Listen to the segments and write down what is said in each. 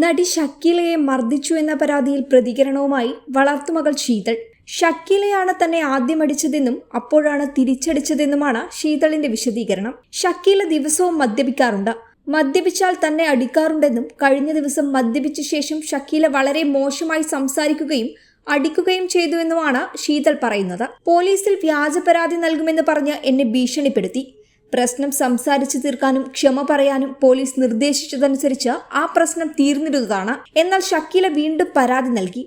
നടി ഷക്കീലയെ മർദ്ദിച്ചു എന്ന പരാതിയിൽ പ്രതികരണവുമായി വളർത്തുമകൾ ശീതൾ. ഷക്കീലയാണ് തന്നെ ആദ്യം അടിച്ചതെന്നും അപ്പോഴാണ് തിരിച്ചടിച്ചതെന്നുമാണ് ശീതളിന്റെ വിശദീകരണം. ഷക്കീല ദിവസവും മദ്യപിക്കാറുണ്ട്. മദ്യപിച്ചാൽ തന്നെ അടിക്കാറുണ്ടെന്നും കഴിഞ്ഞ ദിവസം മദ്യപിച്ച ശേഷം ഷക്കീല വളരെ മോശമായി സംസാരിക്കുകയും അടിക്കുകയും ചെയ്തുവെന്നുമാണ് ശീതൾ പറയുന്നത്. പോലീസിൽ വ്യാജ പരാതി നൽകുമെന്ന് പറഞ്ഞ് എന്നെ ഭീഷണിപ്പെടുത്തി. പ്രശ്നം സംസാരിച്ചു തീർക്കാനും ക്ഷമ പറയാനും പോലീസ് നിർദ്ദേശിച്ചതനുസരിച്ച് ആ പ്രശ്നം തീർന്നിരുന്നതാണ് എന്നാൽ ഷക്കീല വീണ്ടും പരാതി നൽകി.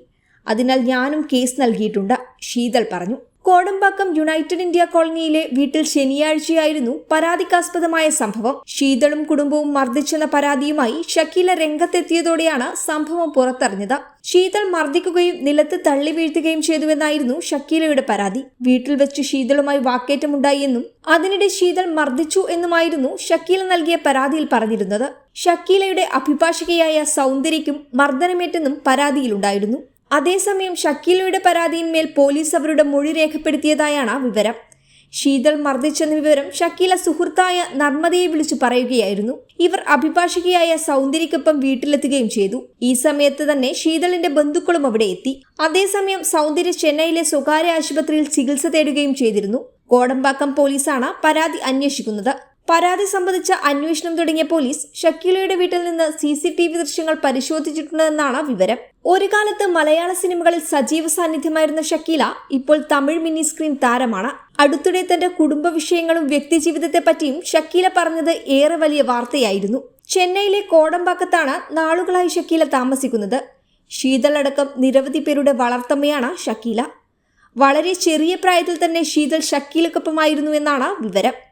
അതിനാൽ ഞാനും കേസ് നൽകിയിട്ടുണ്ട് ശീതൾ പറഞ്ഞു. കോടമ്പാക്കം യുണൈറ്റഡ് ഇന്ത്യ കോളനിയിലെ വീട്ടിൽ ശനിയാഴ്ചയായിരുന്നു പരാതിക്കാസ്പദമായ സംഭവം. ശീതളും കുടുംബവും മർദ്ദിച്ചെന്ന പരാതിയുമായി ഷക്കീല രംഗത്തെത്തിയതോടെയാണ് സംഭവം പുറത്തറിഞ്ഞത്. ശീതൾ മർദ്ദിക്കുകയും നിലത്ത് തള്ളി വീഴ്ത്തുകയും ചെയ്തുവെന്നായിരുന്നു ഷക്കീലയുടെ പരാതി. വീട്ടിൽ വെച്ച് ശീതളുമായി വാക്കേറ്റമുണ്ടായി എന്നും അതിനിടെ ശീതൾ മർദ്ദിച്ചു എന്നുമായിരുന്നു ഷക്കീല നൽകിയ പരാതിയിൽ പറഞ്ഞിരുന്നത്. ഷക്കീലയുടെ അഭിഭാഷകയായ സൗന്ദര്യയ്ക്കും മർദ്ദനമേറ്റെന്നും പരാതിയിലുണ്ടായിരുന്നു. അതേസമയം ഷക്കീലയുടെ പരാതിയിന്മേൽ പോലീസ് അവരുടെ മൊഴി രേഖപ്പെടുത്തിയതായാണ് വിവരം. ശീതൾ മർദ്ദിച്ചെന്ന വിവരം ഷക്കീല സുഹൃത്തായ നർമ്മദയെ വിളിച്ചു പറയുകയായിരുന്നു. ഇവർ അഭിഭാഷകയായ സൗന്ദര്യക്കൊപ്പം വീട്ടിലെത്തുകയും ചെയ്തു. ഈ സമയത്ത് തന്നെ ശീതളിന്റെ ബന്ധുക്കളും അവിടെ എത്തി. അതേസമയം സൗന്ദര്യ ചെന്നൈയിലെ സ്വകാര്യ ആശുപത്രിയിൽ ചികിത്സ തേടുകയും ചെയ്തിരുന്നു. കോടമ്പാക്കം പോലീസാണ് പരാതി അന്വേഷിക്കുന്നത്. പരാതി സംബന്ധിച്ച അന്വേഷണം തുടങ്ങിയ പോലീസ് ഷക്കീലയുടെ വീട്ടിൽ നിന്ന് സി സി ടി വി ദൃശ്യങ്ങൾ പരിശോധിച്ചിട്ടുണ്ടെന്നാണ് വിവരം. ഒരു കാലത്ത് മലയാള സിനിമകളിൽ സജീവ സാന്നിധ്യമായിരുന്ന ഷക്കീല ഇപ്പോൾ തമിഴ് മിനി സ്ക്രീൻ താരമാണ്. അടുത്തിടെ തന്റെ കുടുംബ വിഷയങ്ങളും വ്യക്തിജീവിതത്തെ പറ്റിയും ഷക്കീല പറഞ്ഞത് ഏറെ വലിയ വാർത്തയായിരുന്നു. ചെന്നൈയിലെ കോടമ്പാക്കത്താണ് നാളുകളായി ഷക്കീല താമസിക്കുന്നത്. ശീതളടക്കം നിരവധി പേരുടെ വളർത്തമ്മയാണ് ഷക്കീല. വളരെ ചെറിയ പ്രായത്തിൽ തന്നെ ശീതൾ ഷക്കീലക്കൊപ്പമായിരുന്നു എന്നാണ് വിവരം.